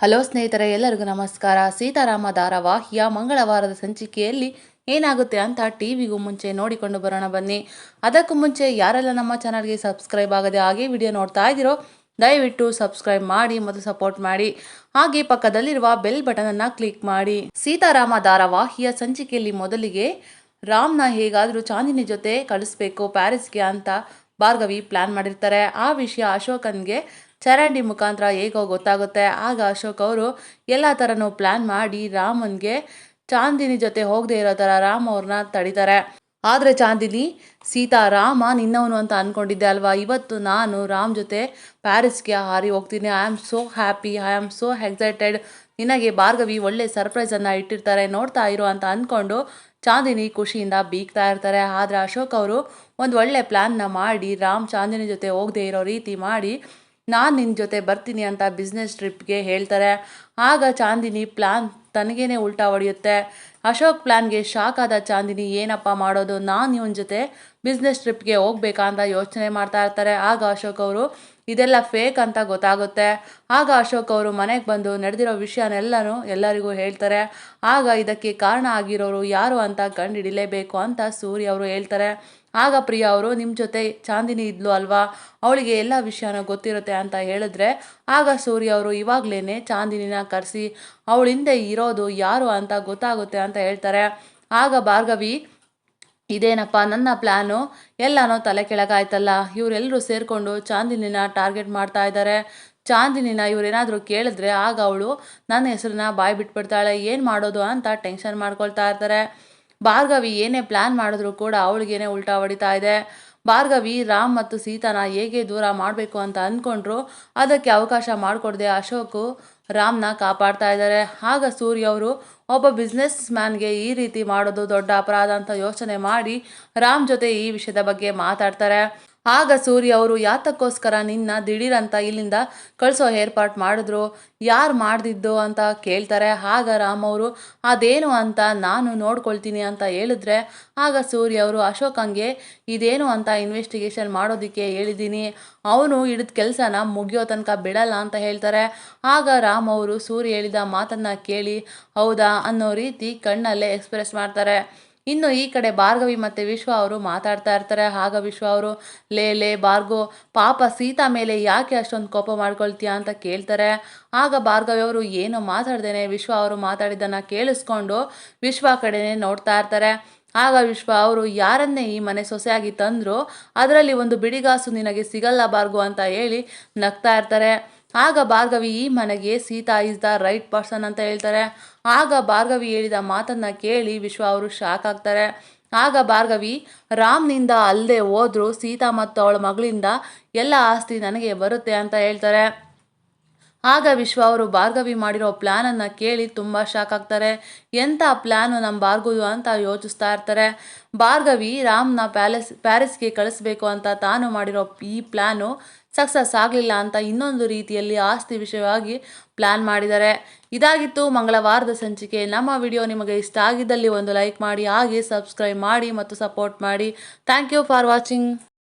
Hello ಸ್ನೇಹಿತರೆ, ಎಲ್ಲರಿಗೂ ನಮಸ್ಕಾರ. ಸೀತಾರಾಮ ಧಾರಾವಾಹಿಯ ಮಂಗಳವಾರದ ಸಂಚಿಕೆಯಲ್ಲಿ ಏನಾಗುತ್ತೆ ಅಂತ ಟಿ ವಿಗೂ ಮುಂಚೆ ನೋಡಿಕೊಂಡು ಬರೋಣ ಬನ್ನಿ. ಅದಕ್ಕೂ ಮುಂಚೆ ಯಾರೆಲ್ಲ ನಮ್ಮ ಚಾನಲ್ಗೆ ಸಬ್ಸ್ಕ್ರೈಬ್ ಆಗದೆ ಹಾಗೆ ವಿಡಿಯೋ ನೋಡ್ತಾ ಇದ್ದೀರೋ, ದಯವಿಟ್ಟು ಸಬ್ಸ್ಕ್ರೈಬ್ ಮಾಡಿ, ಮತ್ತು ಸಪೋರ್ಟ್ ಮಾಡಿ. ಹಾಗೆ ಪಕ್ಕದಲ್ಲಿರುವ ಬೆಲ್ ಬಟನ್ ಅನ್ನ ಕ್ಲಿಕ್ ಮಾಡಿ. ಸೀತಾರಾಮ ಧಾರಾವಾಹಿಯ ಸಂಚಿಕೆಯಲ್ಲಿ ಮೊದಲಿಗೆ ರಾಮ್ನ ಹೇಗಾದರೂ ಚಾಂದಿನಿ ಜೊತೆ ಕಳಿಸ್ಬೇಕು, ಪ್ಯಾರಿಸ್ಗೆ ಅಂತ ಭಾರ್ಗವಿ ಪ್ಲಾನ್ ಮಾಡಿರ್ತಾರೆ. ಆ ವಿಷಯ ಅಶೋಕನ್ಗೆ ಚರಂಡಿ ಮುಖಾಂತರ ಹೇಗೋ ಗೊತ್ತಾಗುತ್ತೆ. ಆಗ ಅಶೋಕ್ ಅವರು ಎಲ್ಲ ಥರನೂ ಪ್ಲಾನ್ ಮಾಡಿ ರಾಮನ್ಗೆ ಚಾಂದಿನಿ ಜೊತೆ ಹೋಗದೆ ಇರೋ ಥರ ರಾಮ್ ಅವ್ರನ್ನ ತಡಿತಾರೆ. ಆದರೆ ಚಾಂದಿನಿ, ಸೀತಾ, ರಾಮ ನಿನ್ನವನು ಅಂತ ಅಂದ್ಕೊಂಡಿದ್ದೆ ಅಲ್ವಾ? ಇವತ್ತು ನಾನು ರಾಮ್ ಜೊತೆ ಪ್ಯಾರಿಸ್ಗೆ ಹಾರಿ ಹೋಗ್ತೀನಿ. I am so happy I am so excited ನಿನಗೆ ಭಾರ್ಗವಿ ಒಳ್ಳೆ ಸರ್ಪ್ರೈಸನ್ನು ಇಟ್ಟಿರ್ತಾರೆ ನೋಡ್ತಾ ಇರು ಅಂತ ಅಂದ್ಕೊಂಡು ಚಾಂದಿನಿ ಖುಷಿಯಿಂದ ಬೀಗ್ತಾ ಇರ್ತಾರೆ. ಆದರೆ ಅಶೋಕ್ ಅವರು ಒಂದು ಒಳ್ಳೆ ಪ್ಲ್ಯಾನ್ನ ಮಾಡಿ ರಾಮ್ ಚಾಂದಿನಿ ಜೊತೆ ಹೋಗದೆ ಇರೋ ರೀತಿ ಮಾಡಿ ನಾನು ನಿನ್ನ ಜೊತೆ ಬರ್ತೀನಿ ಅಂತ ಬಿಸ್ನೆಸ್ ಟ್ರಿಪ್ಗೆ ಹೇಳ್ತಾರೆ. ಆಗ ಚಾಂದಿನಿ ಪ್ಲ್ಯಾನ್ ತನಗೇನೆ ಉಲ್ಟಾ ಹೊಡೆಯುತ್ತೆ. ಅಶೋಕ್ ಪ್ಲ್ಯಾನ್ಗೆ ಶಾಕ್ ಆದ ಚಾಂದಿನಿ ಏನಪ್ಪ ಮಾಡೋದು? ನಾನು ಇವನ ಜೊತೆ ಬಿಸ್ನೆಸ್ ಟ್ರಿಪ್ಗೆ ಹೋಗ್ಬೇಕಾ ಅಂತ ಯೋಚನೆ ಮಾಡ್ತಾ ಇರ್ತಾರೆ. ಆಗ ಅಶೋಕ್ ಅವರು, ಇದೆಲ್ಲ ಫೇಕ್ ಅಂತ ಗೊತ್ತಾಗುತ್ತೆ. ಆಗ ಅಶೋಕ್ ಅವರು ಮನೆಗೆ ಬಂದು ನಡೆದಿರೋ ವಿಷಯನೆಲ್ಲನೂ ಎಲ್ಲರಿಗೂ ಹೇಳ್ತಾರೆ. ಆಗ ಇದಕ್ಕೆ ಕಾರಣ ಆಗಿರೋರು ಯಾರು ಅಂತ ಕಂಡುಹಿಡಿಲೇಬೇಕು ಅಂತ ಸೂರ್ಯ ಅವರು ಹೇಳ್ತಾರೆ. ಆಗ ಪ್ರಿಯಾ ಅವರು ನಿಮ್ಮ ಜೊತೆ ಚಾಂದಿನಿ ಇದ್ಲು ಅಲ್ವಾ? ಅವಳಿಗೆ ಎಲ್ಲ ವಿಷಯನೂ ಗೊತ್ತಿರುತ್ತೆ ಅಂತ ಹೇಳಿದ್ರೆ ಆಗ ಸೂರ್ಯ ಅವರು ಇವಾಗಲೇ ಚಾಂದಿನಿನ ಕರೆಸಿ, ಅವಳಿಂದೆ ಇರೋದು ಯಾರು ಅಂತ ಗೊತ್ತಾಗುತ್ತೆ ಅಂತ ಹೇಳ್ತಾರೆ. ಆಗ ಭಾರ್ಗವಿ ಇದೇನಪ್ಪ ನನ್ನ ಪ್ಲ್ಯಾನು ಎಲ್ಲನೋ ತಲೆ ಕೆಳಗಾಯ್ತಲ್ಲ. ಇವರೆಲ್ಲರೂ ಸೇರಿಕೊಂಡು ಚಾಂದಿನಿನ ಟಾರ್ಗೆಟ್ ಮಾಡ್ತಾ ಇದ್ದಾರೆ ಚಾಂದಿನಿನ ಇವರೇನಾದರೂ ಕೇಳಿದ್ರೆ ಆಗ ಅವಳು ನನ್ನ ಹೆಸರನ್ನ ಬಾಯಿ ಬಿಟ್ಬಿಡ್ತಾಳೆ. ಏನು ಮಾಡೋದು ಅಂತ ಟೆನ್ಷನ್ ಮಾಡ್ಕೊಳ್ತಾ ಇರ್ತಾರೆ. ಭಾರ್ಗವಿ ಏನೇ ಪ್ಲ್ಯಾನ್ ಮಾಡಿದ್ರು ಕೂಡ ಅವಳಿಗೇನೆ ಉಲ್ಟಾ ಹೊಡಿತಾ ಇದೆ. ಭಾರ್ಗವಿ, ರಾಮ್ ಮತ್ತು ಸೀತಾನ ಹೇಗೆ ದೂರ ಮಾಡಬೇಕು ಅಂತ ಅಂದ್ಕೊಂಡ್ರು ಅದಕ್ಕೆ ಅವಕಾಶ ಮಾಡಿಕೊಡ್ದೆ ಅಶೋಕು ರಾಮ್ನ ಕಾಪಾಡ್ತಾ ಇದ್ದಾರೆ ಆಗ ಸೂರ್ಯ ಅವರು ಒಬ್ಬ ಬಿಸ್ನೆಸ್ ಮ್ಯಾನ್ಗೆ ಈ ರೀತಿ ಮಾಡೋದು ದೊಡ್ಡ ಅಪರಾಧ ಅಂತ ಯೋಚನೆ ಮಾಡಿ ರಾಮ್ ಜೊತೆ ಈ ವಿಷಯದ ಬಗ್ಗೆ ಮಾತಾಡ್ತಾರೆ. ಆಗ ಸೂರ್ಯ ಅವರು, ಯಾತಕ್ಕೋಸ್ಕರ ನಿನ್ನ ದಿಢೀರಂತ ಇಲ್ಲಿಂದ ಕಳಿಸೋ ಏರ್ಪಾಟ್ ಮಾಡಿದ್ರು? ಯಾರು ಮಾಡ್ದಿದ್ದು? ಅಂತ ಕೇಳ್ತಾರೆ. ಆಗ ರಾಮ್ ಅವರು, ಅದೇನು ಅಂತ ನಾನು ನೋಡ್ಕೊಳ್ತೀನಿ ಅಂತ ಹೇಳಿದ್ರೆ? ಆಗ ಸೂರ್ಯ ಅವರು ಅಶೋಕಂಗೆ ಇದೇನು ಅಂತ ಇನ್ವೆಸ್ಟಿಗೇಷನ್ ಮಾಡೋದಕ್ಕೆ ಹೇಳಿದ್ದೀನಿ. ಅವನು ಹಿಡಿದ ಕೆಲಸನ ಮುಗಿಯೋ ತನಕ ಬಿಡಲ್ಲ ಅಂತ ಹೇಳ್ತಾರೆ. ಆಗ ರಾಮ್ ಅವರು, ಸೂರ್ಯ ಹೇಳಿದ ಮಾತನ್ನು ಕೇಳಿ, ಹೌದಾ? ಅನ್ನೋ ರೀತಿ ಕಣ್ಣಲ್ಲೇ ಎಕ್ಸ್ಪ್ರೆಸ್ ಮಾಡ್ತಾರೆ. ಇನ್ನು ಈ ಕಡೆ ಭಾರ್ಗವಿ ಮತ್ತು ವಿಶ್ವ ಅವರು ಮಾತಾಡ್ತಾ ಇರ್ತಾರೆ. ಆಗ ವಿಶ್ವ ಅವರು, ಲೇ ಲೇ, ಭಾರ್ಗೋ, ಪಾಪ ಸೀತಾ ಮೇಲೆ ಯಾಕೆ ಅಷ್ಟೊಂದು ಕೋಪ ಮಾಡ್ಕೊಳ್ತೀಯಾ ಅಂತ ಕೇಳ್ತಾರೆ. ಆಗ ಭಾರ್ಗವಿ ಅವರು, ಏನೋ ಮಾತಾಡ್ದೇನೆ? ವಿಶ್ವ ಅವರು ಮಾತಾಡಿದ್ದನ್ನು ಕೇಳಿಸ್ಕೊಂಡು ವಿಶ್ವ ಕಡೆನೆ ನೋಡ್ತಾ ಇರ್ತಾರೆ. ಆಗ ವಿಶ್ವ ಅವರು, ಯಾರನ್ನೇ ಈ ಮನೆ ಸೊಸೆಯಾಗಿ ತಂದ್ರು, ಅದರಲ್ಲಿ ಒಂದು ಬಿಡಿಗಾಸು ನಿನಗೆ ಸಿಗಲ್ಲ ಬಾರ್ಗೋ ಅಂತ ಹೇಳಿ ನಗ್ತಾ ಇರ್ತಾರೆ. ಆಗ ಭಾರ್ಗವಿ ಈ ಮನೆಗೆ Sita is the right person ಅಂತ ಹೇಳ್ತಾರೆ. ಆಗ ಭಾರ್ಗವಿ ಹೇಳಿದ ಮಾತನ್ನ ಕೇಳಿ ವಿಶ್ವ ಅವರು ಶಾಕ್ ಆಗ್ತಾರೆ. ಆಗ ಭಾರ್ಗವಿ, ರಾಮ್ನಿಂದ ಅಲ್ಲದೆ ಹೋದ್ರು ಸೀತಾ ಮತ್ತು ಅವಳ ಮಗಳಿಂದ ಎಲ್ಲ ಆಸ್ತಿ ನನಗೆ ಬರುತ್ತೆ ಅಂತ ಹೇಳ್ತಾರೆ. ಆಗ ವಿಶ್ವ ಅವರು ಭಾರ್ಗವಿ ಮಾಡಿರೋ ಪ್ಲ್ಯಾನನ್ನು ಕೇಳಿ ತುಂಬ ಶಾಕ್ ಆಗ್ತಾರೆ. ಎಂಥ ಪ್ಲ್ಯಾನು ನಮ್ಮ ಭಾರ್ಗವಿ ಅಂತ ಯೋಚಿಸ್ತಾ ಇರ್ತಾರೆ. ಭಾರ್ಗವಿ ರಾಮ್ನ ಪ್ಯಾಲೆಸ್, ಪ್ಯಾರಿಸ್ಗೆ ಕಳಿಸ್ಬೇಕು ಅಂತ ತಾನು ಮಾಡಿರೋ ಈ ಪ್ಲ್ಯಾನು ಸಕ್ಸಸ್ ಆಗಲಿಲ್ಲ ಅಂತ ಇನ್ನೊಂದು ರೀತಿಯಲ್ಲಿ ಆಸ್ತಿ ವಿಷಯವಾಗಿ ಪ್ಲ್ಯಾನ್ ಮಾಡಿದ್ದಾರೆ. ಇದಾಗಿತ್ತು ಮಂಗಳವಾರದ ಸಂಚಿಕೆ. ನಮ್ಮ ವಿಡಿಯೋ ನಿಮಗೆ ಇಷ್ಟ ಆಗಿದ್ದಲ್ಲಿ ಒಂದು ಲೈಕ್ ಮಾಡಿ, ಹಾಗೆ ಸಬ್ಸ್ಕ್ರೈಬ್ ಮಾಡಿ ಮತ್ತು ಸಪೋರ್ಟ್ ಮಾಡಿ. Thank you for watching